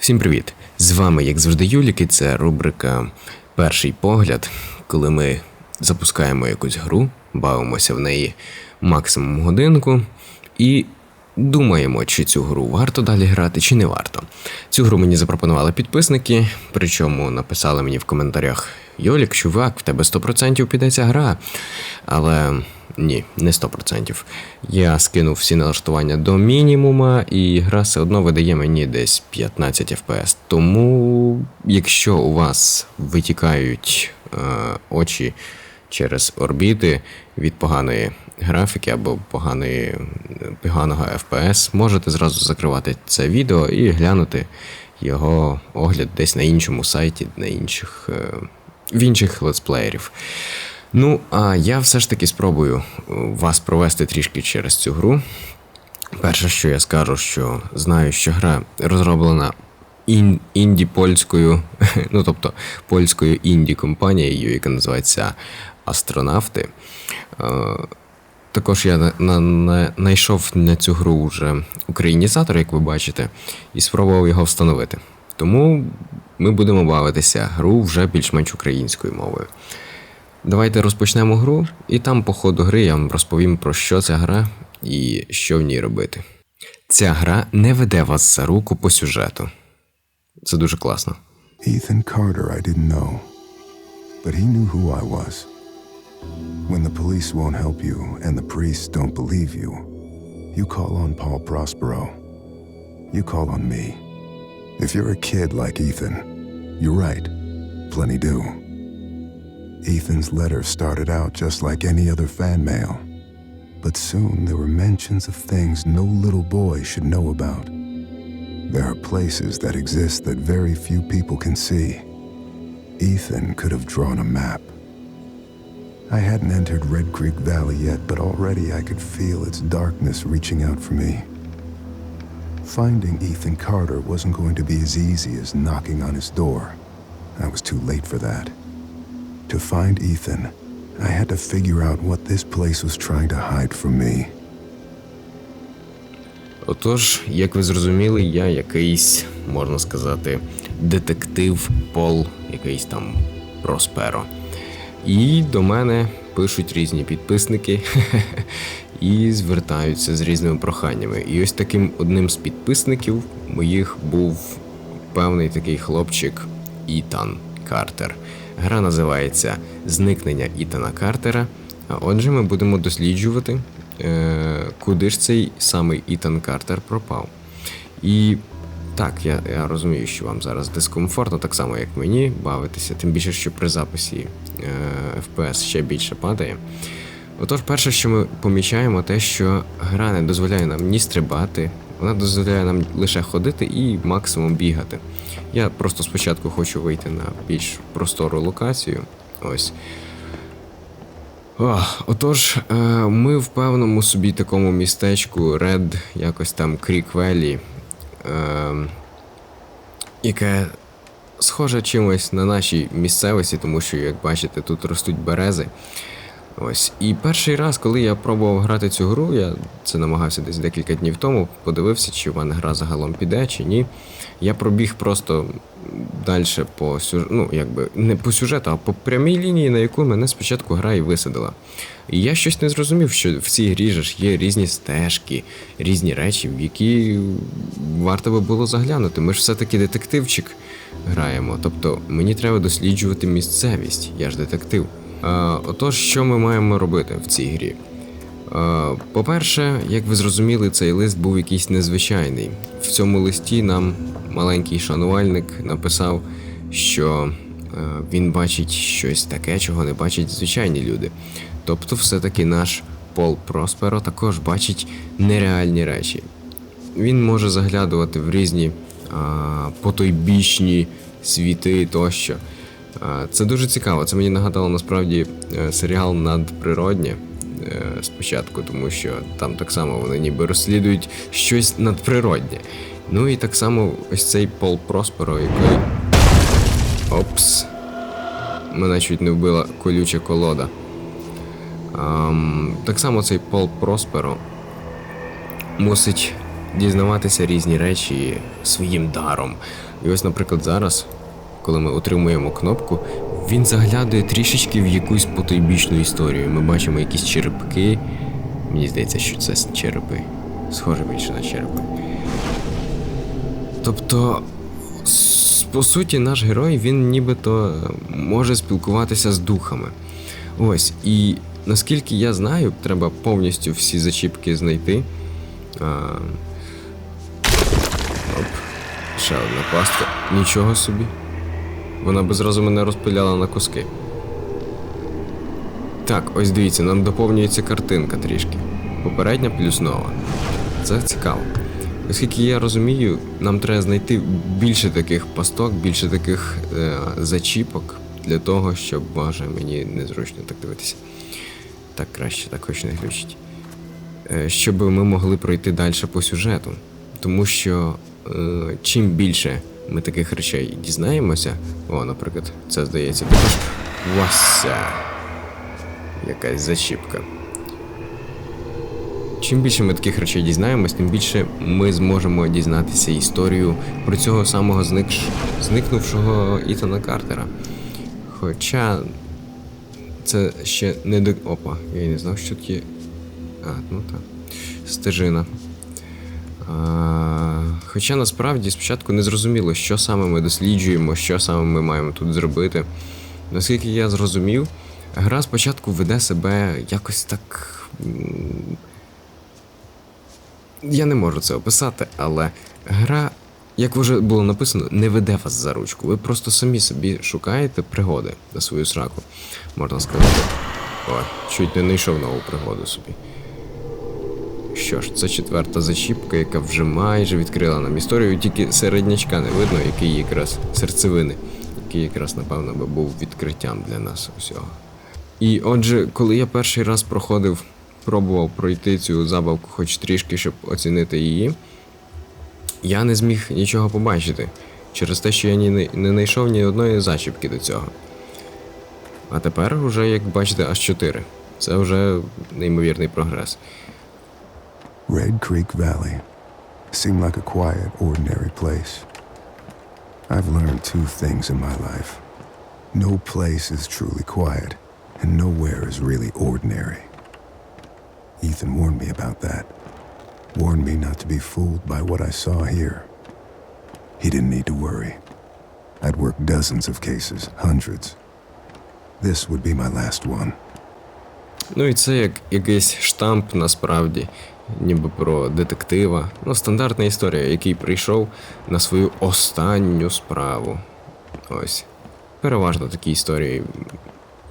Всім привіт! З вами, як завжди, Юлік, і це рубрика Перший погляд, коли ми запускаємо якусь гру, бавимося в неї максимум годинку і думаємо, чи цю гру варто далі грати, чи не варто. Цю гру мені запропонували підписники, причому написали мені в коментарях: Йолік, чувак, в тебе 100% піде ця гра. Але ні, не 100%. Я скинув всі налаштування до мінімума, і гра все одно видає мені десь 15 FPS. Тому, якщо у вас витікають е, очі через орбіти від поганої графіки або поганої, поганого FPS, можете зразу закривати це відео і глянути його огляд десь на іншому сайті, на інших, е, в інших летсплеєрів. Ну, а я все ж таки спробую е, вас провести трішки через цю гру. Перше, що я скажу, що знаю, що гра розроблена ін- інді-польською, ну тобто польською інді-компанією, яка називається Астронавти. Е, також я на, на, на, знайшов на цю гру вже українізатор, як ви бачите, і спробував його встановити. Тому ми будемо бавитися гру вже більш-менш українською мовою. Давайте розпочнемо гру, і там по ходу гри я вам розповім про що ця гра і що в ній робити. Ця гра не веде вас за руку по сюжету. Це дуже класно. Ethan Carter, I didn't know, but he knew who I was. When the police won't help you and the priests don't believe you, you call on Paul Prospero. You call on me. If you're a kid like Ethan, you're right. Plenty do. Ethan's letter started out just like any other fan mail. But soon there were mentions of things no little boy should know about. There are places that exist that very few people can see. Ethan could have drawn a map. I hadn't entered Red Creek Valley yet, but already I could feel its darkness reaching out for me. Finding Ethan Carter wasn't going to be as easy as knocking on his door. I was too late for that. To find Ethan, I had to figure out what this place was trying to hide from me. Отож, як ви зрозуміли, я якийсь, можна сказати, детектив Пол, якийсь там Просперо. І до мене пишуть різні підписники і звертаються з різними проханнями. І ось таким одним з підписників моїх був певний такий хлопчик Ітан Картер. Гра називається Зникнення Ітана Картера. А отже, ми будемо досліджувати, е, куди ж цей самий Ітан Картер пропав. І так, я, я розумію, що вам зараз дискомфортно, так само як мені, бавитися, тим більше, що при записі е, FPS ще більше падає. Отож, перше, що ми помічаємо, те, що гра не дозволяє нам ні стрибати, вона дозволяє нам лише ходити і максимум бігати. Я просто спочатку хочу вийти на більш простору локацію. Ось. О, отож, е, ми в певному собі такому містечку Red, якось там Крік Веллі, е, яке схоже чимось на нашій місцевості, тому що, як бачите, тут ростуть берези. Ось. І перший раз, коли я пробував грати цю гру, я це намагався десь декілька днів тому, подивився, чи в мене гра загалом піде, чи ні. Я пробіг просто далі по сюжету, ну, якби не по сюжету, а по прямій лінії, на яку мене спочатку гра і висадила. І я щось не зрозумів, що в цій грі ж є різні стежки, різні речі, в які варто би було заглянути. Ми ж все-таки детективчик граємо. Тобто мені треба досліджувати місцевість, я ж детектив. А, отож, що ми маємо робити в цій грі? Е, По-перше, як ви зрозуміли, цей лист був якийсь незвичайний. В цьому листі нам маленький шанувальник написав, що е, він бачить щось таке, чого не бачать звичайні люди. Тобто, все-таки наш Пол Просперо також бачить нереальні речі. Він може заглядувати в різні а, потойбічні світи тощо. Це дуже цікаво. Це мені нагадало насправді е, серіал надприроднє е, спочатку, тому що там так само вони ніби розслідують щось надприроднє. Ну і так само ось цей Пол Просперо, який. Опс. Мене чуть не вбила колюча колода. Ам, так само цей Пол Просперо мусить дізнаватися різні речі своїм даром. І ось, наприклад, зараз, коли ми отримуємо кнопку, він заглядує трішечки в якусь потойбічну історію. Ми бачимо якісь черепки. Мені здається, що це черепи. Схоже більше на черепи. Тобто, по суті, наш герой він нібито е, може спілкуватися з духами. Ось, і наскільки я знаю, треба повністю всі зачіпки знайти. А... Оп. Ще одна пастка. Нічого собі. Вона би зразу мене розпиляла на куски. Так, ось дивіться, нам доповнюється картинка трішки. Попередня плюс нова. Це цікаво. Оскільки я розумію, нам треба знайти більше таких пасток, більше таких е, зачіпок для того, щоб боже, мені незручно так дивитися. Так краще, так хоч не глючить. Е, щоб ми могли пройти далі по сюжету. Тому що е, чим більше ми таких речей дізнаємося, о, наприклад, це здається також Вася. Якась зачіпка. Чим більше ми таких речей дізнаємось, тим більше ми зможемо дізнатися історію про цього самого зникш... зникнувшого Ітана Картера. Хоча це ще не до. Опа, я не знав, що тут є. А, ну так. Стежина. Хоча насправді спочатку не зрозуміло, що саме ми досліджуємо, що саме ми маємо тут зробити. Наскільки я зрозумів, гра спочатку веде себе якось так. Я не можу це описати, але гра, як вже було написано, не веде вас за ручку. Ви просто самі собі шукаєте пригоди на свою сраку, можна сказати. О, чуть не знайшов нову пригоду собі. Що ж, це четверта зачіпка, яка вже майже відкрила нам історію, тільки середнячка не видно, який якраз серцевини, який якраз, напевно, би був відкриттям для нас усього. І отже, коли я перший раз проходив, пробував пройти цю забавку хоч трішки, щоб оцінити її, я не зміг нічого побачити через те, що я ні, не знайшов ні одної зачіпки до цього. А тепер вже, як бачите, аж 4. Це вже неймовірний прогрес. Red Creek Valley seemed like a quiet, ordinary place. I've learned two things in my life no place is truly quiet, and nowhere is really ordinary. Ethan warned me about that. Warned me not to be fooled by what I saw here. He didn't need to worry. I'd worked dozens of cases, hundreds. This would be my last one. Ну і це як якийсь штамп насправді, Ніби про детектива. Ну, стандартна історія, який прийшов на свою останню справу. Ось. Переважно такі історії,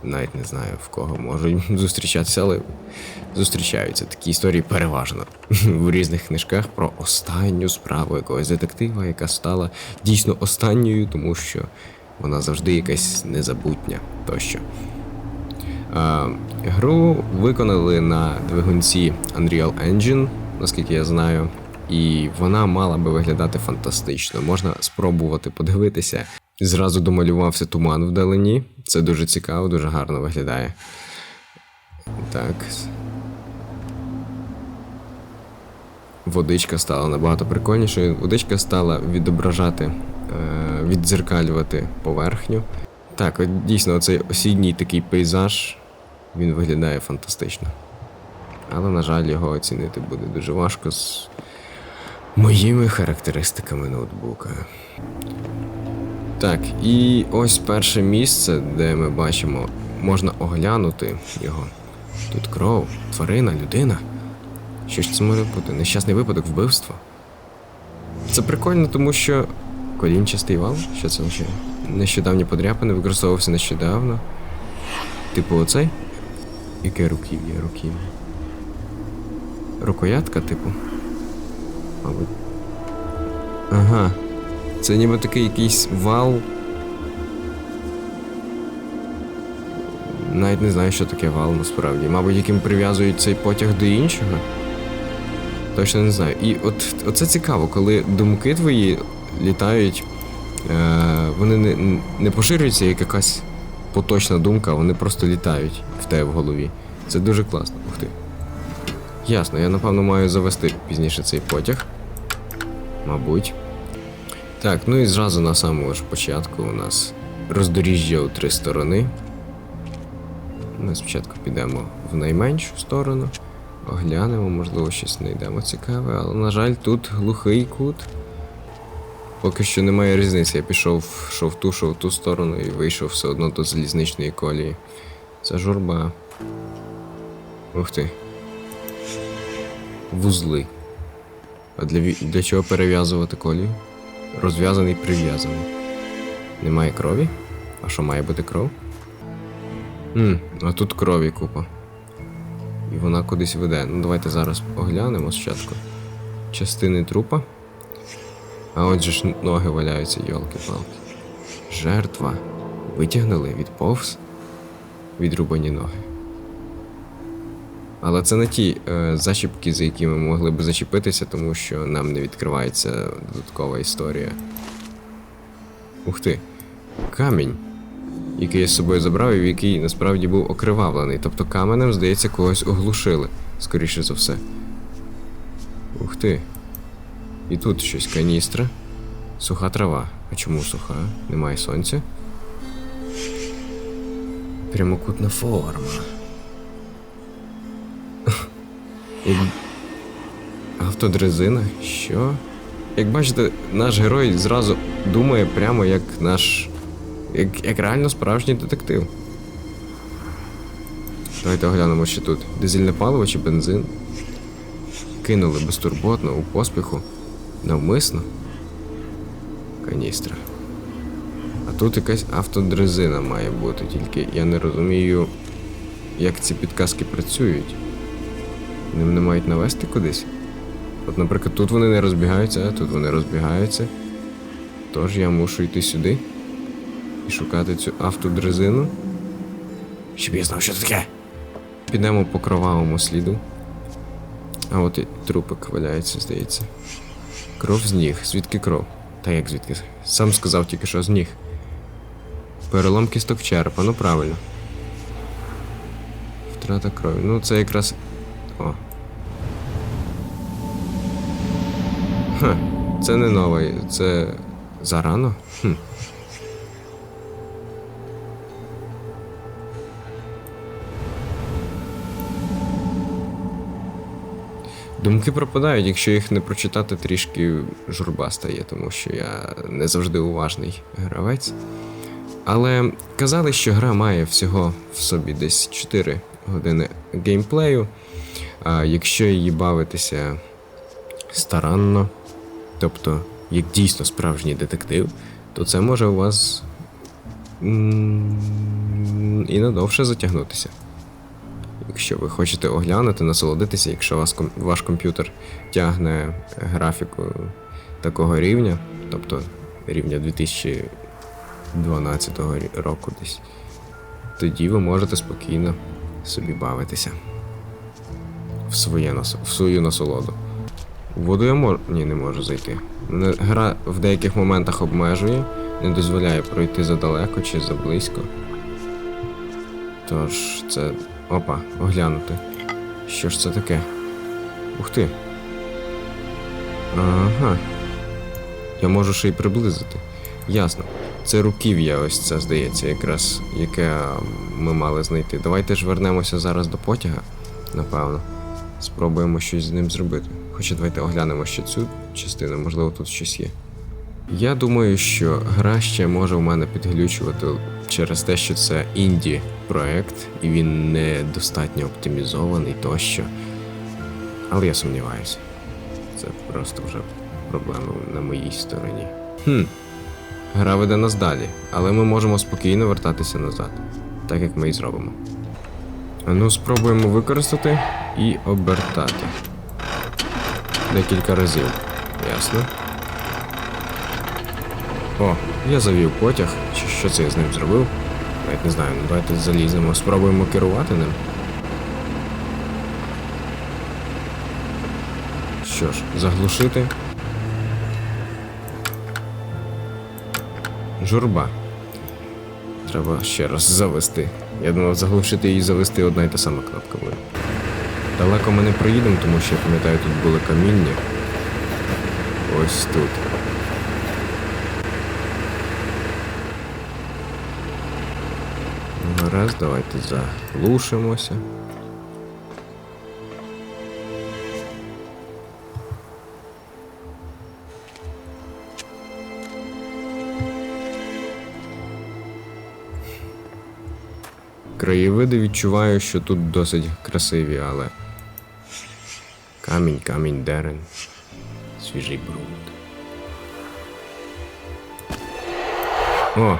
навіть не знаю в кого можуть зустрічатися, але зустрічаються такі історії переважно в різних книжках про останню справу якогось детектива, яка стала дійсно останньою, тому що вона завжди якась незабутня тощо. А, гру виконали на двигунці Unreal Engine, наскільки я знаю, і вона мала би виглядати фантастично. Можна спробувати подивитися. Зразу домалювався туман вдалині. Це дуже цікаво, дуже гарно виглядає. Так. Водичка стала набагато прикольнішою. Водичка стала відображати, е, віддзеркалювати поверхню. Так, от дійсно, оцей осінній такий пейзаж, він виглядає фантастично. Але, на жаль, його оцінити буде дуже важко з моїми характеристиками ноутбука. Так, і ось перше місце, де ми бачимо, можна оглянути його. Тут кров, тварина, людина. Що ж це може бути? Нещасний випадок вбивства. Це прикольно, тому що. Колінчастий вал? Що це означає? Нещодавні подряпини використовувався нещодавно. Типу оцей? Яке руків'я, руків'я? Рукоятка, типу? Мабуть. Ага. Це ніби такий якийсь вал. Навіть не знаю, що таке вал насправді. Мабуть, яким прив'язують цей потяг до іншого. Точно не знаю. І от оце цікаво, коли думки твої літають, е, вони не, не поширюються як якась поточна думка, вони просто літають в тебе в голові. Це дуже класно. Ух ти. Ясно, я напевно маю завести пізніше цей потяг. Мабуть. Так, ну і зразу на самому ж початку у нас роздоріжжя у три сторони. Ми спочатку підемо в найменшу сторону, оглянемо, можливо, щось знайдемо цікаве, але, на жаль, тут глухий кут. Поки що немає різниці. Я пішов, шов ту, шов ту сторону і вийшов все одно до залізничної колії. Це журба. Ух ти. Вузли. А для, для чого перев'язувати колію? Розв'язаний, прив'язаний. Немає крові? А що має бути кров? Хм, а тут крові купа. І вона кудись веде. Ну давайте зараз оглянемо спочатку. Частини трупа. А отже ж ноги валяються, йолки-палки. Жертва. Витягнули, відповз. Відрубані ноги. Але це не ті е, зачіпки, за які ми могли б зачепитися, тому що нам не відкривається додаткова історія. Ух ти. Камінь, який я з собою забрав, і який насправді був окривавлений. Тобто каменем, здається, когось оглушили, скоріше за все. Ух ти. І тут щось каністра. Суха трава. А чому суха? Немає сонця. Прямокутна форма. Як... Автодрезина? Що? Як бачите, наш герой зразу думає прямо як наш. Як, як реально справжній детектив. Давайте оглянемо, що тут. Дизельне паливо чи бензин? Кинули безтурботно, у поспіху. Навмисно. Каністра. А тут якась автодрезина має бути, тільки я не розумію, як ці підказки працюють. Вони мене мають навести кудись. От, наприклад, тут вони не розбігаються, а тут вони розбігаються. Тож я мушу йти сюди і шукати цю автодрезину. Щоб я знав, що це таке. Підемо по кровавому сліду. А от і трупик валяється, здається. Кров з ніг. Звідки кров? Та як звідки? Сам сказав тільки що з ніг. Перелом кісток черепа, ну правильно. Втрата крові. Ну це якраз. О. Ха, це не новий, це зарано? Хм. Думки пропадають, якщо їх не прочитати, трішки журба стає, тому що я не завжди уважний гравець. Але казали, що гра має всього в собі десь 4 години геймплею. А якщо її бавитися старанно, тобто як дійсно справжній детектив, то це може у вас і надовше затягнутися. Якщо ви хочете оглянути, насолодитися, якщо вас, ваш комп'ютер тягне графіку такого рівня, тобто рівня 2012 року десь, тоді ви можете спокійно собі бавитися в, своє, в свою насолоду. У воду я можу. Ні, не можу зайти. Гра в деяких моментах обмежує, не дозволяє пройти задалеко чи заблизько. Тож це. Опа, оглянути. Що ж це таке? Ух ти. Ага. Я можу ще й приблизити. Ясно. Це руків'я, ось це здається, якраз, яке ми мали знайти. Давайте ж вернемося зараз до потяга, напевно. Спробуємо щось з ним зробити. Хоча давайте оглянемо ще цю частину, можливо, тут щось є. Я думаю, що гра ще може у мене підглючувати через те, що це інді проект, і він не достатньо оптимізований тощо. Але я сумніваюся. Це просто вже проблема на моїй стороні. Хм. Гра веде нас далі, але ми можемо спокійно вертатися назад, так як ми і зробимо. Ну, спробуємо використати і обертати. Декілька разів. Ясно. О, я завів потяг. Що це я з ним зробив? Навіть не знаю, ну давайте заліземо, спробуємо керувати ним. Що ж, заглушити. Журба. Треба ще раз завести. Я думав, заглушити і завести одна і та сама кнопка буде. Далеко ми не проїдемо, тому що я пам'ятаю, тут були каміння. ось тут. Ну, Гаразд, давайте заглушимося. Краєвиди відчуваю, що тут досить красиві, але. Камінь, камінь, дерен. Свіжий ґрунт. О!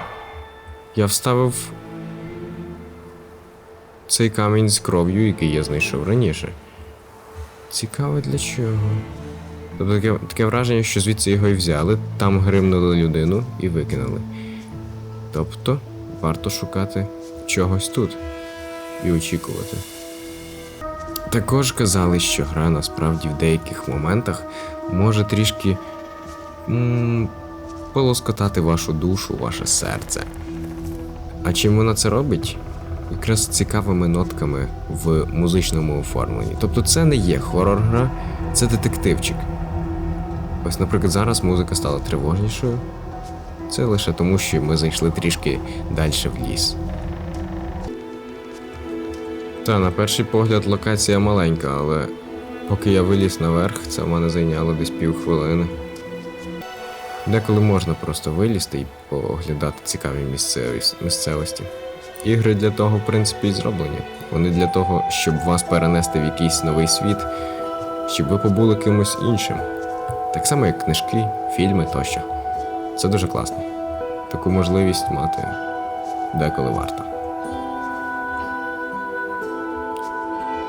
Я вставив цей камінь з кров'ю, який я знайшов раніше. Цікаво для чого. Тобто таке, таке враження, що звідси його і взяли, там гримнули людину і викинули. Тобто, варто шукати чогось тут і очікувати. Також казали, що гра насправді в деяких моментах може трішки м- полоскотати вашу душу, ваше серце. А чим вона це робить? Якраз цікавими нотками в музичному оформленні. Тобто це не є хорор-гра, це детективчик. Ось, наприклад, зараз музика стала тривожнішою. Це лише тому, що ми зайшли трішки далі в ліс. Та, на перший погляд локація маленька, але поки я виліз наверх, це в мене зайняло десь півхвилини. Деколи можна просто вилізти і поглядати цікаві місцевості. Ігри для того, в принципі, і зроблені. Вони для того, щоб вас перенести в якийсь новий світ, щоб ви побули кимось іншим. Так само, як книжки, фільми тощо. Це дуже класно. Таку можливість мати деколи варто.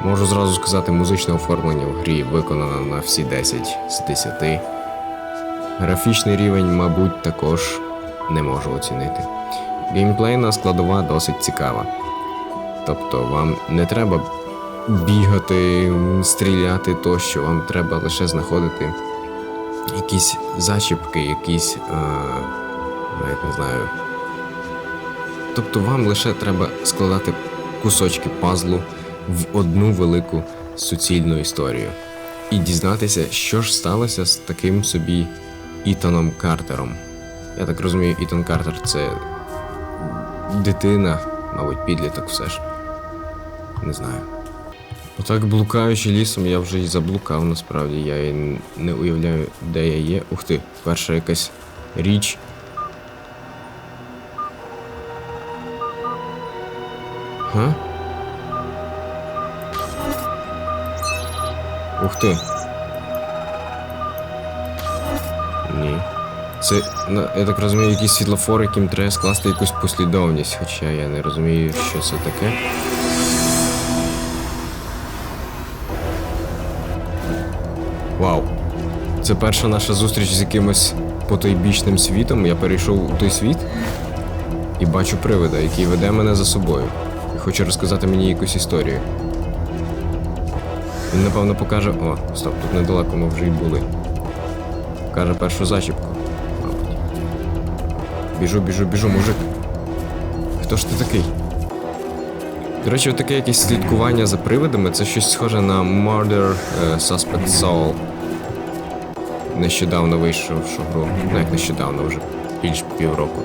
Можу зразу сказати, музичне оформлення в грі виконано на всі 10 з 10. Графічний рівень, мабуть, також не можу оцінити. Геймплейна складова досить цікава. Тобто вам не треба бігати, стріляти тощо, вам треба лише знаходити якісь зачіпки, якісь. Е, навіть не знаю. Тобто вам лише треба складати кусочки пазлу в одну велику суцільну історію і дізнатися, що ж сталося з таким собі Ітаном Картером. Я так розумію, Ітан Картер це дитина, мабуть, підліток все ж. Не знаю. Отак, блукаючи лісом, я вже і заблукав насправді. Я і не уявляю, де я є. Ух ти, перша якась річ. Га? Ух ти. Ні. Це, ну, я так розумію, якийсь світлофор, яким треба скласти якусь послідовність, хоча я не розумію, що це таке. Вау. Це перша наша зустріч з якимось потойбічним світом. Я перейшов у той світ і бачу привида, який веде мене за собою. І хоче розказати мені якусь історію. Він, напевно, покаже. О, стоп, тут недалеко ми вже й були. Покаже першу зачіпку. Біжу, біжу, біжу, мужик. Хто ж ти такий? До речі, таке якесь слідкування за привидами це щось схоже на Murder е, Suspect Soul. Нещодавно вийшовши гру. Ну як нещодавно, вже більш півроку.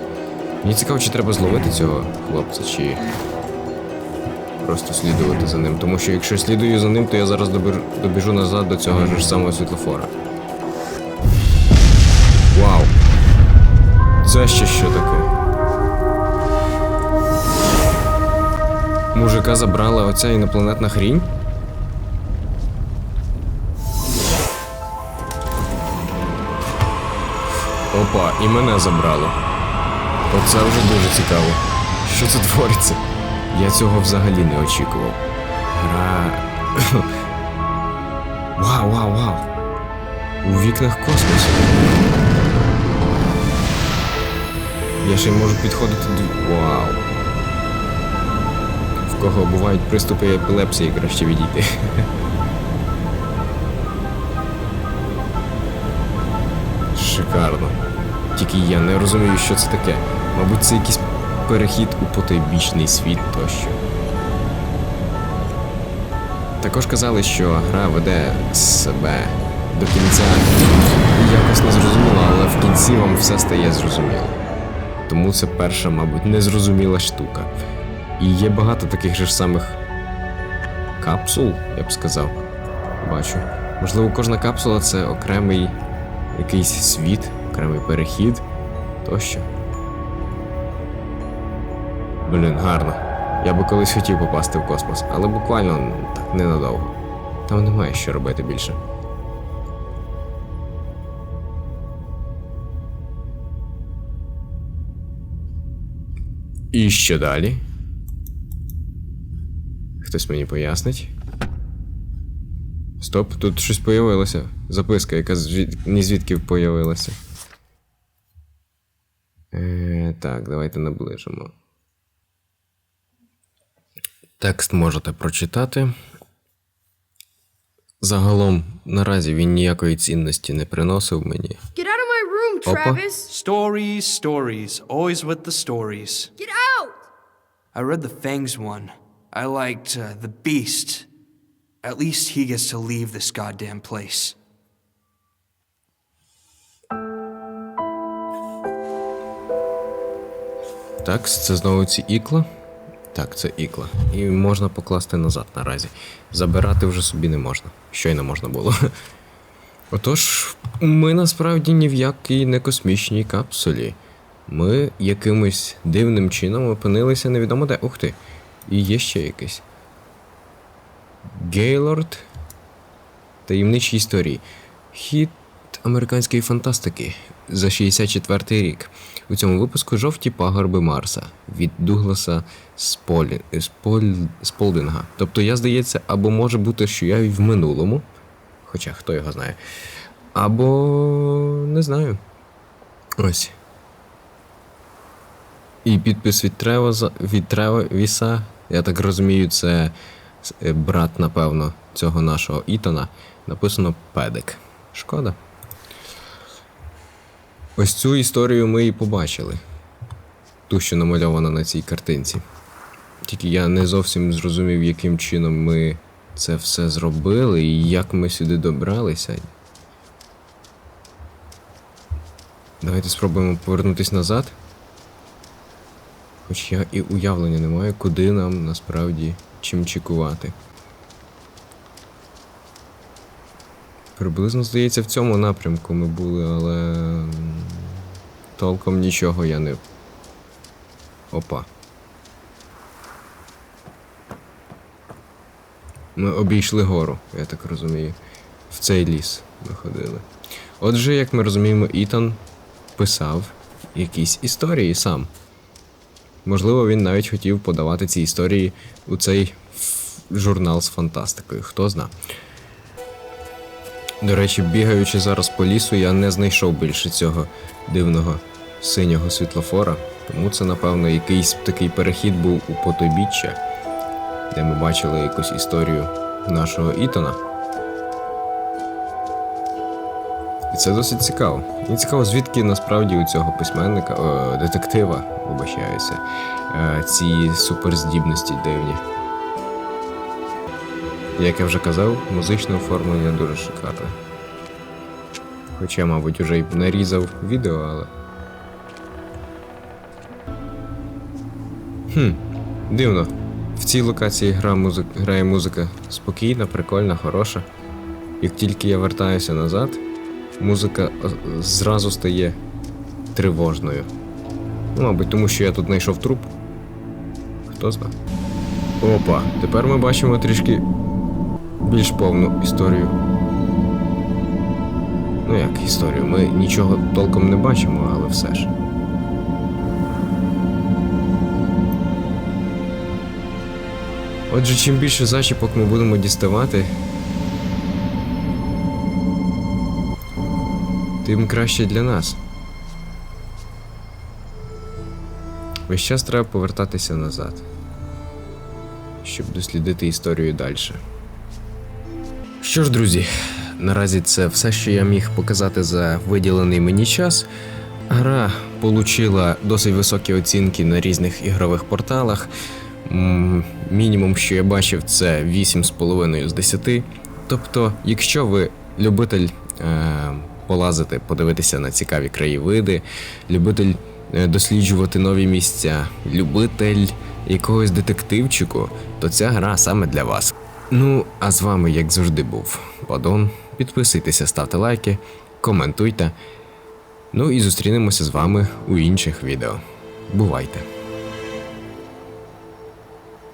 Мені цікаво, чи треба зловити цього хлопця, чи просто слідувати за ним. Тому що якщо слідую за ним, то я зараз добіжу назад до цього ж самого світлофора. Це ще що таке? Мужика забрала оця інопланетна хрінь? Опа, і мене забрало. Оце вже дуже цікаво. Що це твориться? Я цього взагалі не очікував. Гра. Вау, вау, вау. У вікнах космосу. Я ще й можу підходити до. Вау. В кого бувають приступи епілепсії, краще відійти. Шикарно. Тільки я не розумію, що це таке. Мабуть, це якийсь перехід у потойбічний світ тощо. Також казали, що гра веде себе до кінця якось не зрозуміло, але в кінці вам все стає зрозуміло. Тому це перша, мабуть, незрозуміла штука. І є багато таких же ж самих капсул, я б сказав. Бачу. Можливо, кожна капсула це окремий якийсь світ, окремий перехід тощо. Блін, гарно. Я би колись хотів попасти в космос, але буквально ну, так ненадовго. Там немає що робити більше. І що далі? Хтось мені пояснить. Стоп, тут щось появилося. Записка, яка звід... ні звідки появилася. Е, так, давайте наближимо. Текст можете прочитати. Загалом, наразі він ніякої цінності не приносив мені. Get out of my room, Опа. Travis! Stories, stories, always with the stories. Get out! I read the Fangs one. I liked uh, the Beast. At least he gets to leave this goddamn place. Так, це знову ці ікла. Так, це ікла. І можна покласти назад наразі. Забирати вже собі не можна. Щойно можна було. Отож, ми насправді ні в якій не космічній капсулі. Ми якимось дивним чином опинилися невідомо де. Ух ти. І є ще якийсь. Гейлорд. Таємничі історії. Хіт американської фантастики за 64 рік. У цьому випуску жовті пагорби Марса від Дугласа Сполі... Споль... Сполдинга. Тобто, я здається, або може бути, що я і в минулому, хоча хто його знає, або не знаю. Ось. І підпис від Тревоза від Тревіса, я так розумію, це е, брат, напевно, цього нашого Ітана. Написано Педик. Шкода. Ось цю історію ми і побачили. Ту, що намальована на цій картинці. Тільки я не зовсім зрозумів, яким чином ми це все зробили і як ми сюди добралися. Давайте спробуємо повернутися назад. Хоч я і уявлення не маю, куди нам насправді чим чекувати. Приблизно, здається, в цьому напрямку ми були, але толком нічого я не. Опа. Ми обійшли гору, я так розумію. В цей ліс ми ходили. Отже, як ми розуміємо, Ітан писав якісь історії сам. Можливо, він навіть хотів подавати ці історії у цей журнал з фантастикою, хто зна. До речі, бігаючи зараз по лісу, я не знайшов більше цього дивного синього світлофора, тому це, напевно, якийсь такий перехід був у потобіччя, де ми бачили якусь історію нашого Ітона. І це досить цікаво. Мені цікаво, звідки насправді у цього письменника, о, детектива, вибачаюся, е, ці суперздібності дивні. Як я вже казав, музичне оформлення дуже шикарне. Хоча, мабуть, уже й нарізав відео, але. Хм, дивно. В цій локації гра музик... грає музика спокійна, прикольна, хороша. Як тільки я вертаюся назад, музика е, зразу стає тривожною. Ну, мабуть, тому що я тут знайшов труп. Хто знає. Опа, тепер ми бачимо трішки більш повну історію. Ну як історію? Ми нічого толком не бачимо, але все ж. Отже, чим більше зачіпок ми будемо діставати, тим краще для нас. Весь час треба повертатися назад, щоб дослідити історію далі. Що ж, друзі, наразі це все, що я міг показати за виділений мені час. Гра отримала досить високі оцінки на різних ігрових порталах. Мінімум, що я бачив, це 8,5 з 10. Тобто, якщо ви любитель е, полазити, подивитися на цікаві краєвиди, любитель е, досліджувати нові місця, любитель якогось детективчику, то ця гра саме для вас. Ну, а з вами, як завжди, був Падон. Підписуйтеся, ставте лайки, коментуйте. Ну і зустрінемося з вами у інших відео. Бувайте!